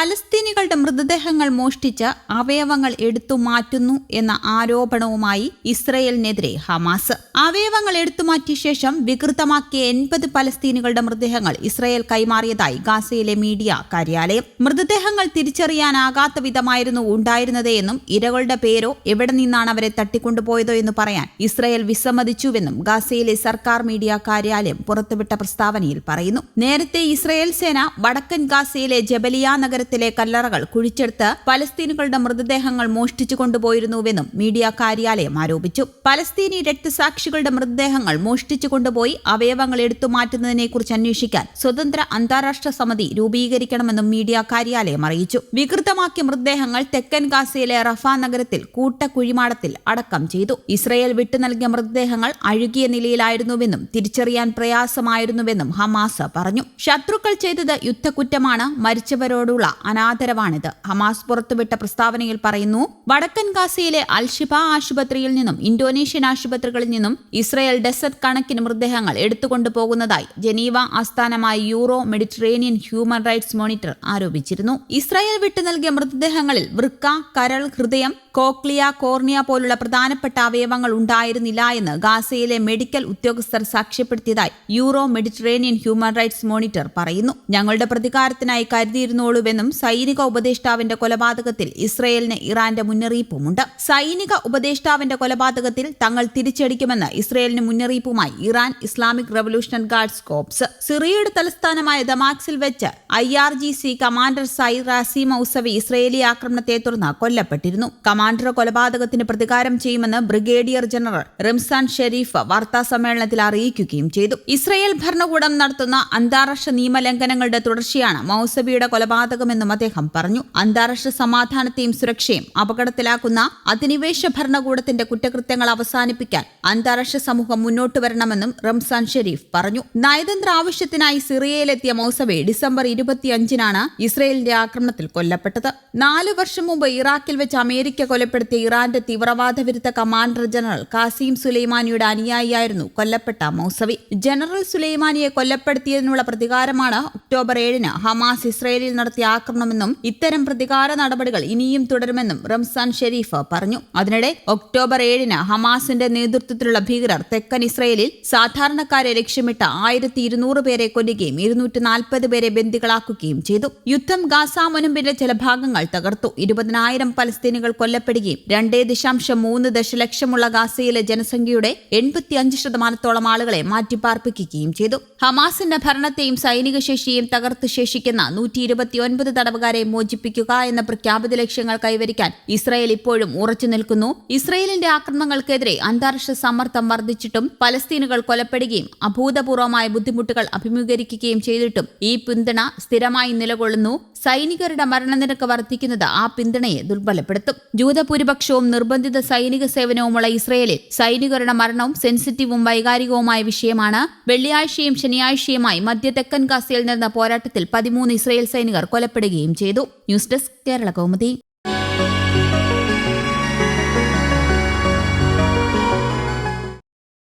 പലസ്തീനികളുടെ മൃതദേഹങ്ങൾ മോഷ്ടിച്ച് അവയവങ്ങൾ എടുത്തു മാറ്റുന്നു എന്ന ആരോപണവുമായി ഇസ്രയേലിനെതിരെ ഹമാസ്. അവയവങ്ങൾ എടുത്തുമാറ്റിയ ശേഷം വികൃതമാക്കിയ എൺപത് പലസ്തീനികളുടെ മൃതദേഹങ്ങൾ ഇസ്രയേൽ കൈമാറിയതായി ഗാസയിലെ മീഡിയ കാര്യാലയം. മൃതദേഹങ്ങൾ തിരിച്ചറിയാനാകാത്ത വിധമായിരുന്നു ഉണ്ടായിരുന്നതെന്നും ഇരകളുടെ പേരോ എവിടെ നിന്നാണ് അവരെ തട്ടിക്കൊണ്ടുപോയതോ എന്ന് പറയാൻ ഇസ്രയേൽ വിസമ്മതിച്ചുവെന്നും ഗാസയിലെ സർക്കാർ മീഡിയ കാര്യാലയം പുറത്തുവിട്ട പ്രസ്താവനയിൽ പറയുന്നു. നേരത്തെ ഇസ്രയേൽ സേന വടക്കൻ ഗാസയിലെ ജബലിയ നഗരത്തിലെ കല്ലറകൾ കുഴിച്ചെടുത്ത് പലസ്തീനുകളുടെ മൃതദേഹങ്ങൾ മോഷ്ടിച്ചു കൊണ്ടുപോയിരുന്നുവെന്നും മീഡിയ കാര്യാലയം ആരോപിച്ചു. പലസ്തീനി രക്തസാക്ഷികളുടെ മൃതദേഹങ്ങൾ മോഷ്ടിച്ചു കൊണ്ടുപോയി അവയവങ്ങൾ എടുത്തു മാറ്റുന്നതിനെക്കുറിച്ച് അന്വേഷിക്കാൻ സ്വതന്ത്ര അന്താരാഷ്ട്ര സമിതി രൂപീകരിക്കണമെന്നും മീഡിയ കാര്യാലയം അറിയിച്ചു. വികൃതമാക്കിയ മൃതദേഹങ്ങൾ തെക്കൻ ഗാസയിലെ റഫ നഗരത്തിൽ കൂട്ടക്കുഴിമാടത്തിൽ അടക്കം ചെയ്തു. ഇസ്രയേൽ വിട്ടു നൽകിയ മൃതദേഹങ്ങൾ അഴുകിയ നിലയിലായിരുന്നുവെന്നും തിരിച്ചറിയാൻ പ്രയാസമായിരുന്നുവെന്നും ഹമാസ് പറഞ്ഞു. ശത്രുക്കൾ ചെയ്തത് യുദ്ധക്കുറ്റമാണ് മരിച്ചവരോടുള്ള അനാദരവാണിത്. ഹമാസ് പുറത്തുവിട്ട പ്രസ്താവനയിൽ പറയുന്നു വടക്കൻ ഗാസയിലെ അൽഷിബ ആശുപത്രിയിൽ നിന്നും ഇന്തോനേഷ്യൻ ആശുപത്രികളിൽ നിന്നും ഇസ്രയേൽ ഡെസർട്ട് കണക്കിന് മൃതദേഹങ്ങൾ എടുത്തുകൊണ്ടുപോകുന്നതായി ജനീവ ആസ്ഥാനമായ Euro Mediterranean human rights monitor ആരോപിച്ചിരുന്നു. ഇസ്രായേൽ വിട്ടു നൽകിയ മൃതദേഹങ്ങളിൽ വൃക്ക കരൾ ഹൃദയം കോക്ലിയ കോർണിയ പോലുള്ള പ്രധാനപ്പെട്ട അവയവങ്ങൾ ഉണ്ടായിരുന്നില്ല എന്ന് ഗാസയിലെ മെഡിക്കൽ ഉദ്യോഗസ്ഥർ സാക്ഷ്യപ്പെടുത്തിയതായി Euro Mediterranean human rights monitor പറയുന്നു. ഞങ്ങളുടെ പ്രതികാരത്തിനായി കരുതിയിരുന്നോളുവെന്നും സൈനിക ഉപദേഷ്ടാവിന്റെ കൊലപാതകത്തിൽ ഇസ്രയേലിന് ഇറാന്റെ മുന്നറിയിപ്പുമുണ്ട്. സൈനിക ഉപദേഷ്ടാവിന്റെ കൊലപാതകത്തിൽ തങ്ങൾ തിരിച്ചടിക്കുമെന്ന് ഇസ്രയേലിന് മുന്നറിയിപ്പുമായി Iran Islamic revolutionary guards corps. സിറിയയുടെ തലസ്ഥാനമായ ദമാക്സിൽ വെച്ച് I R G C commander psi Razi Mousavi Israeli ആക്രമണത്തെ തുടർന്ന് കൊല്ലപ്പെട്ടിരുന്നു. കമാൻഡർ കൊലപാതകത്തിന് പ്രതികാരം ചെയ്യുമെന്ന് ബ്രിഗേഡിയർ ജനറൽ റിംസാൻ ഷെരീഫ് വാർത്താ സമ്മേളനത്തിൽ അറിയിക്കുകയും ചെയ്തു. ഇസ്രയേൽ ഭരണകൂടം നടത്തുന്ന അന്താരാഷ്ട്ര നിയമലംഘനങ്ങളുടെ തുടർച്ചയാണ് മൌസബിയുടെ കൊലപാതകമെന്നും അദ്ദേഹം പറഞ്ഞു. അന്താരാഷ്ട്ര സമാധാനത്തെയും സുരക്ഷയും അപകടത്തിലാക്കുന്ന അധിനിവേശ ഭരണകൂടത്തിന്റെ കുറ്റകൃത്യങ്ങൾ അവസാനിപ്പിക്കാൻ അന്താരാഷ്ട്ര സമൂഹം മുന്നോട്ട് വരണമെന്നും റംസാൻ ഷെരീഫ് പറഞ്ഞു. നയതന്ത്ര ആവശ്യത്തിനായി സിറിയയിലെത്തിയ മൗസബെ ഡിസംബർ ഇരുപത്തിയഞ്ചിനാണ് ഇസ്രയേലിന്റെ ആക്രമണത്തിൽ കൊല്ലപ്പെട്ടത്. നാലു വർഷം മുമ്പ് ഇറാഖിൽ വെച്ച് അമേരിക്ക കൊലപ്പെടുത്തിയ ഇറാന്റെ തീവ്രവാദ വിരുദ്ധ കമാൻഡർ ജനറൽ കാസിം സുലൈമാനിയുടെ അനുയായിയായിരുന്നു കൊല്ലപ്പെട്ട മൗസവി. ജനറൽ സുലൈമാനിയെ കൊല്ലപ്പെടുത്തിയതിനുള്ള പ്രതികാരമാണ് ഒക്ടോബർ ഏഴിന് ഹമാസ് ഇസ്രയേലിൽ നടത്തിയ ആക്രമണമെന്നും ഇത്തരം പ്രതികാര നടപടികൾ ഇനിയും തുടരുമെന്നും റംസാൻ ഷെരീഫ് പറഞ്ഞു. അതിനിടെ ഒക്ടോബർ ഏഴിന് ഹമാസിന്റെ നേതൃത്വത്തിലുള്ള ഭീകരർ തെക്കൻ ഇസ്രയേലിൽ സാധാരണക്കാരെ ലക്ഷ്യമിട്ട് ആയിരത്തി ഇരുന്നൂറ് പേരെ കൊല്ലുകയും ഇരുന്നൂറ്റി നാൽപ്പത് പേരെ ബന്ദികളാക്കുകയും ചെയ്തു. യുദ്ധം ഗാസ മുനമ്പിന്റെ ചില ഭാഗങ്ങൾ തകർത്തു. ഇരുപതിനായിരം പലസ്തീനുകൾ കൊല്ലപ്പെടുകയും രണ്ടേ ദശാംശം മൂന്ന് ദശലക്ഷമുള്ള ഗാസയിലെ ജനസംഖ്യയുടെ എൺപത്തിയഞ്ച് ശതമാനത്തോളം ആളുകളെ മാറ്റിപ്പാർപ്പിക്കുകയും ചെയ്തു. ഹമാസിന്റെ ഭരണത്തെയും സൈനിക ശേഷിയെയും തകർത്ത് ശേഷിക്കുന്ന നൂറ്റി ഇരുപത്തിയൊൻപത് തടവുകാരെ മോചിപ്പിക്കുക എന്ന പ്രഖ്യാപിത ലക്ഷ്യങ്ങൾ കൈവരിക്കാൻ ഇസ്രായേൽ ഇപ്പോഴും ഉറച്ചു നിൽക്കുന്നു. ഇസ്രായേലിന്റെ ആക്രമണങ്ങൾക്കെതിരെ അന്താരാഷ്ട്ര സമ്മർദ്ദം വർദ്ധിച്ചിട്ടും പലസ്തീനുകൾ കൊലപ്പെടുകയും അഭൂതപൂർവമായ ബുദ്ധിമുട്ടുകൾ അഭിമുഖീകരിക്കുകയും ചെയ്തിട്ടും ഈ പിന്തുണ സ്ഥിരമായി നിലകൊള്ളുന്നു. സൈനികരുടെ മരണനിരക്ക് വർദ്ധിക്കുന്നത് ആ പിന്തുണയെ ദുർബലപ്പെടുത്തും. ജൂതഭൂരിപക്ഷവും നിർബന്ധിത സൈനിക സേവനവുമുള്ള ഇസ്രയേലിൽ സൈനികരുടെ മരണവും സെൻസിറ്റീവും വൈകാരികവുമായ വിഷയമാണ് വെള്ളിയാഴ്ചയും ശനിയാഴ്ചയുമായി മധ്യ തെക്കൻ ഗാസയിൽ നടന്ന പോരാട്ടത്തിൽ പതിമൂന്ന് ഇസ്രയേൽ സൈനികർ കൊലപ്പെടുകയും ചെയ്തു. News desk Kerala Kaumudi.